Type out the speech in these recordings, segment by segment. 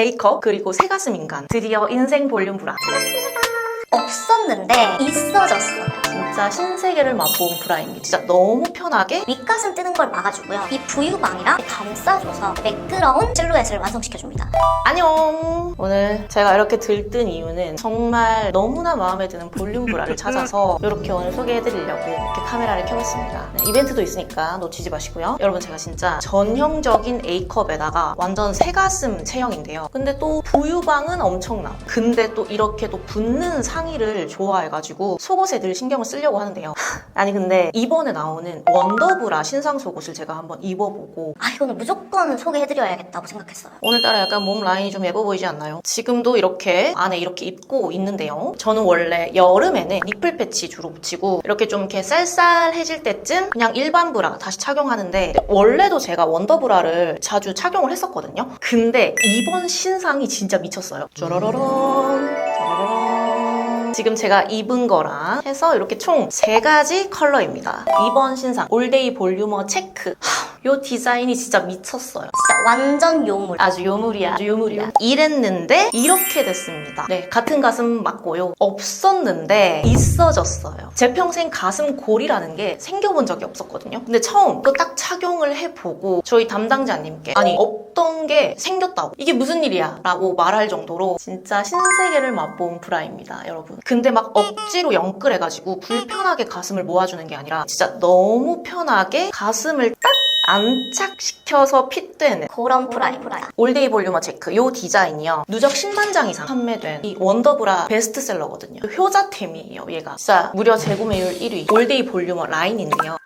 A컵 그리고 새가슴 인간 드디어 인생 볼륨 브라 없었는데 있어졌어. 진짜 신세계를 맛본 브라입니다 진짜 너무 편하게 윗가슴 뜨는 걸 막아주고요. 이 부유방이랑 감싸줘서 매끄러운 실루엣을 완성시켜줍니다. 안녕! 오늘 제가 이렇게 들뜬 이유는 정말 너무나 마음에 드는 볼륨 브라를 찾아서 이렇게 오늘 소개해드리려고 이렇게 카메라를 켜봤습니다. 네, 이벤트도 있으니까 놓치지 마시고요. 여러분 제가 진짜 전형적인 A컵에다가 완전 새가슴 체형인데요. 근데 또 부유방은 엄청나. 근데 또 이렇게 또 붙는 상의를 좋아해가지고 속옷에 늘 신경을 쓰려고 하는데요 아니 근데 이번에 나오는 원더브라 신상 속옷을 제가 한번 입어보고 아 이거는 무조건 소개해드려야겠다고 생각했어요. 오늘따라 약간 몸 라인이 좀 예뻐 보이지 않나요? 지금도 이렇게 안에 이렇게 입고 있는데요. 저는 원래 여름에는 니플 패치 주로 붙이고 이렇게 좀 이렇게 쌀쌀해질 때쯤 그냥 일반 브라 다시 착용하는데 원래도 제가 원더브라를 자주 착용을 했었거든요. 근데 이번 신상이 진짜 미쳤어요. 짜라라란 지금 제가 입은 거랑 해서 이렇게 총세 가지 컬러입니다. 이번 신상 올데이 볼유머 체크. 하, 요 디자인이 진짜 미쳤어요. 완전 요물. 아주 요물이야. 아주 요물이야. 이랬는데 이렇게 됐습니다. 네, 같은 가슴 맞고요. 없었는데 있어졌어요. 제 평생 가슴 골이라는 게 생겨본 적이 없었거든요. 근데 처음 그 딱 착용을 해보고 저희 담당자님께 아니 없던 게 생겼다고 이게 무슨 일이야? 라고 말할 정도로 진짜 신세계를 맛본 브라입니다, 여러분. 근데 막 억지로 영끌해가지고 불편하게 가슴을 모아주는 게 아니라 진짜 너무 편하게 가슴을 딱 안착시켜서 핏되는 그런 프라입니다. 올데이 볼륨어 체크 요 디자인이요 누적 10만 장 이상 판매된 이 원더브라 베스트셀러거든요 효자템이에요 얘가 진짜 무려 재구매율 1위 올데이 볼륨어 라인인데요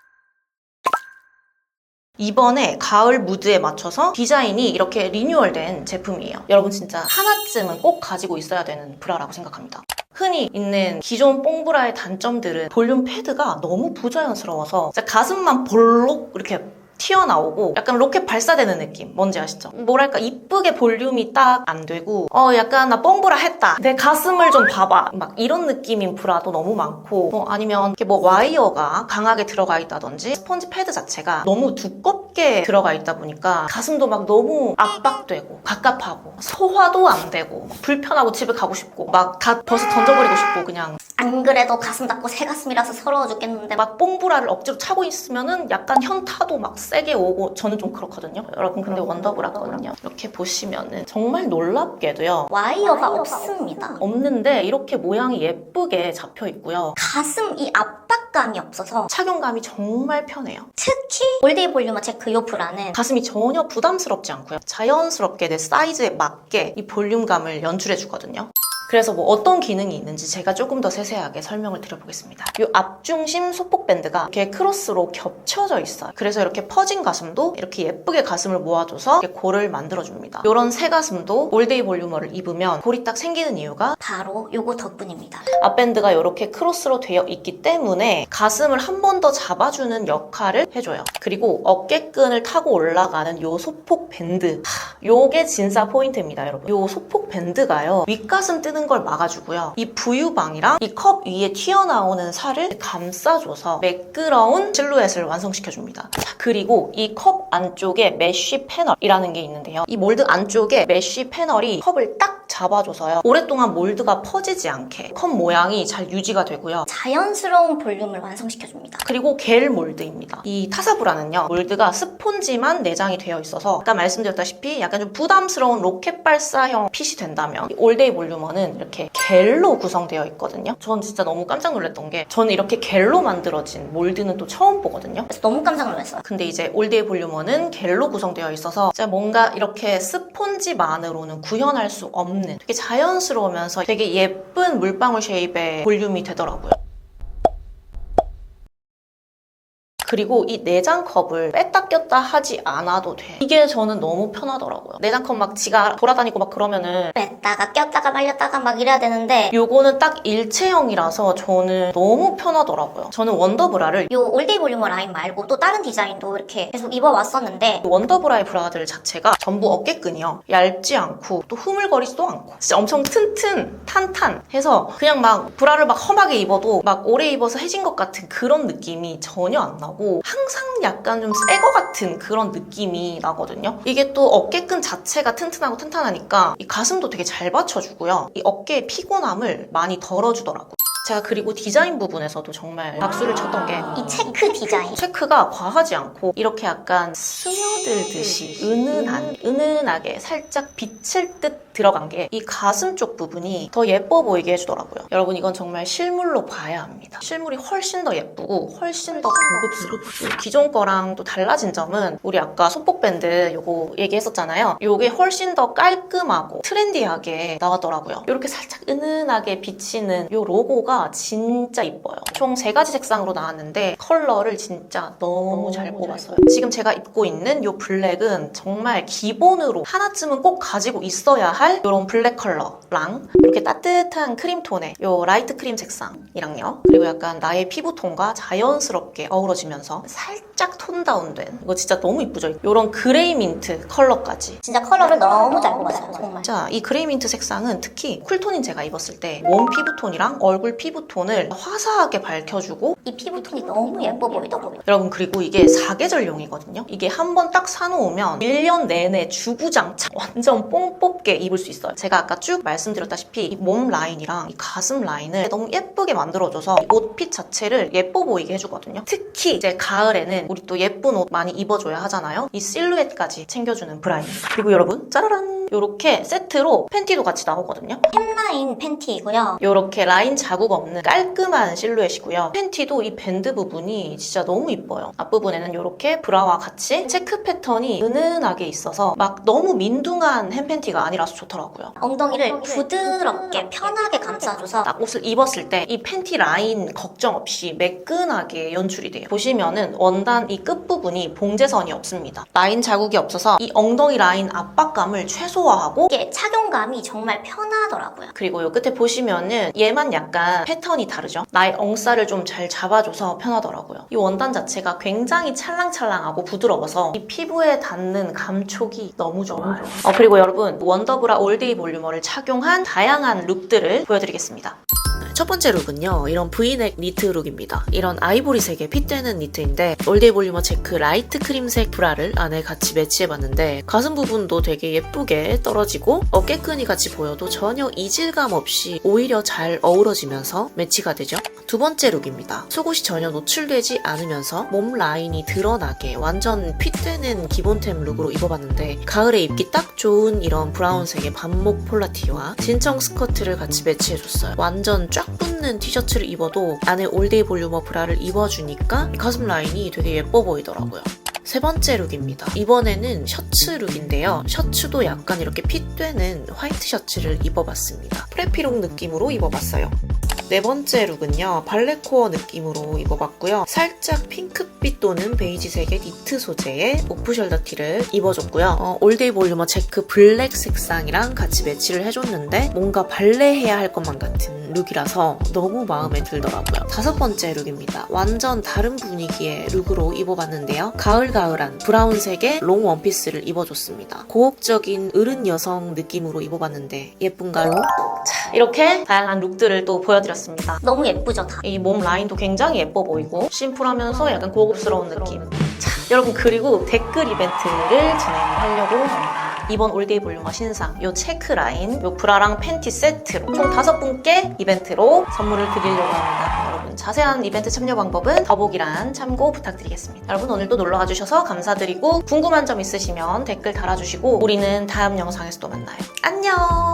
이번에 가을 무드에 맞춰서 디자인이 이렇게 리뉴얼된 제품이에요. 여러분 진짜 하나쯤은 꼭 가지고 있어야 되는 브라라고 생각합니다. 흔히 있는 기존 뽕브라의 단점들은 볼륨 패드가 너무 부자연스러워서 진짜 가슴만 볼록 이렇게 튀어나오고 약간 로켓 발사되는 느낌. 뭔지 아시죠? 뭐랄까 이쁘게 볼륨이 딱 안 되고 어 약간 나 뽕브라 했다. 내 가슴을 좀 봐봐. 막 이런 느낌인 브라도 너무 많고 뭐 아니면 이렇게 뭐 와이어가 강하게 들어가 있다든지 스펀지 패드 자체가 너무 두껍게 들어가 있다 보니까 가슴도 막 너무 압박되고 갑갑하고 소화도 안 되고 막 불편하고 집에 가고 싶고 막 다 벗어 던져버리고 싶고 그냥 안 그래도 가슴 닫고 새 가슴이라서 서러워 죽겠는데 막막 뽕브라를 억지로 차고 있으면은 약간 현타도 막 세게 오고 저는 좀 그렇거든요. 여러분 근데 원더브라거든요. 이렇게 보시면은 정말 놀랍게도요. 와이어가 없습니다. 없는데 이렇게 모양이 예쁘게 잡혀 있고요. 가슴 이 압박감이 없어서 착용감이 정말 편해요. 특히 올데이 볼륨어 체크 요 브라는 가슴이 전혀 부담스럽지 않고요. 자연스럽게 내 사이즈에 맞게 이 볼륨감을 연출해 주거든요. 그래서 뭐 어떤 기능이 있는지 제가 조금 더 세세하게 설명을 드려보겠습니다. 이 앞중심 소폭 밴드가 이렇게 크로스로 겹쳐져 있어요. 그래서 이렇게 퍼진 가슴도 이렇게 예쁘게 가슴을 모아줘서 이렇게 골을 만들어줍니다. 이런 새 가슴도 올데이 볼륨어를 입으면 골이 딱 생기는 이유가 바로 요거 덕분입니다. 앞밴드가 이렇게 크로스로 되어 있기 때문에 가슴을 한 번 더 잡아주는 역할을 해줘요. 그리고 어깨끈을 타고 올라가는 요 소폭 밴드. 하, 요게 진짜 포인트입니다, 여러분. 요 소폭 밴드가요. 윗가슴 뜨는 걸 막아주고요. 이 부유방이랑 이 컵 위에 튀어나오는 살을 감싸줘서 매끄러운 실루엣을 완성시켜줍니다. 자, 그리고 이 컵 안쪽에 메쉬 패널이라는 게 있는데요. 이 몰드 안쪽에 메쉬 패널이 컵을 딱 잡아줘서요. 오랫동안 몰드가 퍼지지 않게 컵 모양이 잘 유지가 되고요. 자연스러운 볼륨을 완성시켜줍니다. 그리고 겔 몰드입니다. 이 타사브라는요, 몰드가 스폰지만 내장이 되어 있어서 아까 말씀드렸다시피 약간 좀 부담스러운 로켓 발사형 핏이 된다면 이 올데이 볼륨어는 이렇게 겔로 구성되어 있거든요. 전 진짜 너무 깜짝 놀랐던 게 저는 이렇게 겔로 만들어진 몰드는 또 처음 보거든요. 그래서 너무 깜짝 놀랐어요. 근데 이제 올데이 볼륨어는 겔로 구성되어 있어서 진짜 뭔가 이렇게 스폰지만으로는 구현할 수 없는 되게 자연스러우면서 되게 예쁜 물방울 쉐입의 볼륨이 되더라고요. 그리고 이 내장컵을 뺐다 꼈다 하지 않아도 돼. 이게 저는 너무 편하더라고요. 내장컵 막 지가 돌아다니고 막 그러면은 뺐다가 꼈다가 말렸다가 막 이래야 되는데 요거는 딱 일체형이라서 저는 너무 편하더라고요. 저는 원더브라를 요 올데이 볼륨어 라인 말고 또 다른 디자인도 이렇게 계속 입어왔었는데 원더브라의 브라들 자체가 전부 어깨끈이요. 얇지 않고 또 흐물거리지도 않고 진짜 엄청 튼튼, 탄탄해서 그냥 막 브라를 막 험하게 입어도 막 오래 입어서 해진 것 같은 그런 느낌이 전혀 안 나고 않고 항상 약간 좀 새 거 같은 그런 느낌이 나거든요. 이게 또 어깨끈 자체가 튼튼하고 튼튼하니까 이 가슴도 되게 잘 받쳐주고요. 이 어깨의 피곤함을 많이 덜어주더라고요. 제가 그리고 디자인 부분에서도 정말 박수를 쳤던 게 이 체크 디자인. 체크가 과하지 않고 이렇게 약간 스며들듯이 은은한 은은하게 살짝 비칠 듯 들어간 게 이 가슴 쪽 부분이 더 예뻐 보이게 해주더라고요. 여러분 이건 정말 실물로 봐야 합니다. 실물이 훨씬 더 예쁘고 훨씬 더 고급스럽고 기존 거랑 또 달라진 점은 우리 아까 소폭밴드 요거 얘기했었잖아요. 요게 훨씬 더 깔끔하고 트렌디하게 나왔더라고요. 이렇게 살짝 은은하게 비치는 요 로고가 진짜 이뻐요. 총 세 가지 색상으로 나왔는데 컬러를 진짜 너무 잘 뽑았어요. 지금 제가 입고 있는 요 블랙은 정말 기본으로 하나쯤은 꼭 가지고 있어야 할 이런 블랙 컬러랑 이렇게 따뜻한 크림 톤의 요 라이트 크림 색상이랑요. 그리고 약간 나의 피부톤과 자연스럽게 어우러지면서 살짝 톤 다운된 이거 진짜 너무 이쁘죠? 요런 그레이 민트 컬러까지 진짜 컬러를 너무 잘 뽑았어요, 정말. 자, 이 그레이 민트 색상은 특히 쿨톤인 제가 입었을 때몸 피부톤이랑 얼굴 피부톤을 화사하게 밝혀주고 이 피부톤이 너무 예뻐 보이더라고요. 여러분 그리고 이게 사계절용이거든요. 이게 한 번 딱 사놓으면 1년 내내 주구장창 완전 뽕 뽑게 입을 수 있어요. 제가 아까 쭉 말씀드렸다시피 이 몸 라인이랑 이 가슴 라인을 너무 예쁘게 만들어줘서 이 옷핏 자체를 예뻐 보이게 해주거든요. 특히 이제 가을에는 우리 또 예쁜 옷 많이 입어줘야 하잖아요. 이 실루엣까지 챙겨주는 브라인. 그리고 여러분 짜라란 이렇게 세트로 팬티도 같이 나오거든요. 햄라인 팬티이고요. 이렇게 라인 자국 없는 깔끔한 실루엣이고요. 팬티도 이 밴드 부분이 진짜 너무 이뻐요. 앞부분에는 이렇게 브라와 같이 체크 패턴이 은은하게 있어서 막 너무 민둥한 햄 팬티가 아니라서 좋더라고요. 엉덩이를 부드럽게 편하게 감싸줘서 딱 옷을 입었을 때 이 팬티 라인 걱정 없이 매끈하게 연출이 돼요. 보시면은 원단 이 끝부분이 봉제선이 없습니다. 라인 자국이 없어서 이 엉덩이 라인 압박감을 최소화하고 이게 착용감이 정말 편하더라고요. 그리고 요 끝에 보시면은 얘만 약간 패턴이 다르죠? 나의 엉살을 좀 잘 잡아줘서 편하더라고요. 이 원단 자체가 굉장히 찰랑찰랑하고 부드러워서 이 피부에 닿는 감촉이 너무 좋아요. 어, 그리고 여러분 원더브라 올데이 볼유머를 착용한 다양한 룩들을 보여드리겠습니다. 첫 번째 룩은요 이런 브이넥 니트 룩입니다. 이런 아이보리색에 핏되는 니트인데 올데이 볼리머 체크 라이트 크림색 브라를 안에 같이 매치해봤는데 가슴 부분도 되게 예쁘게 떨어지고 어깨끈이 같이 보여도 전혀 이질감 없이 오히려 잘 어우러지면서 매치가 되죠. 두 번째 룩입니다. 속옷이 전혀 노출되지 않으면서 몸 라인이 드러나게 완전 핏되는 기본템 룩으로 입어봤는데 가을에 입기 딱 좋은 이런 브라운색의 반목 폴라티와 진청 스커트를 같이 매치해줬어요. 완전 쫙 붙는 티셔츠를 입어도 안에 올데이 볼륨어 브라를 입어주니까 가슴 라인이 되게 예뻐 보이더라고요. 세 번째 룩입니다. 이번에는 셔츠 룩인데요. 셔츠도 약간 이렇게 핏되는 화이트 셔츠를 입어봤습니다. 프레피룩 느낌으로 입어봤어요. 네 번째 룩은요 발레코어 느낌으로 입어봤고요. 살짝 핑크빛 또는 베이지색의 니트 소재의 오프숄더 티를 입어줬고요. 어, 올데이 볼륨어 체크 블랙 색상이랑 같이 매치를 해줬는데 뭔가 발레 해야 할 것만 같은 룩이라서 너무 마음에 들더라고요. 다섯 번째 룩입니다. 완전 다른 분위기의 룩으로 입어봤는데요. 가을가을한 브라운색의 롱 원피스를 입어줬습니다. 고혹적인 어른 여성 느낌으로 입어봤는데 예쁜가요? 자 이렇게 다양한 룩들을 또 보여드렸습니다 너무 예쁘죠, 다. 이 몸 라인도 굉장히 예뻐 보이고 심플하면서 약간 고급스러운 느낌. 자, 여러분 그리고 댓글 이벤트를 진행하려고 합니다. 이번 올데이 볼륨어 신상 요 체크 라인 요 브라랑 팬티 세트로 총 다섯 분께 이벤트로 선물을 드리려고 합니다. 여러분 자세한 이벤트 참여 방법은 더보기란 참고 부탁드리겠습니다. 여러분 오늘도 놀러 와 주셔서 감사드리고 궁금한 점 있으시면 댓글 달아주시고 우리는 다음 영상에서 또 만나요. 안녕.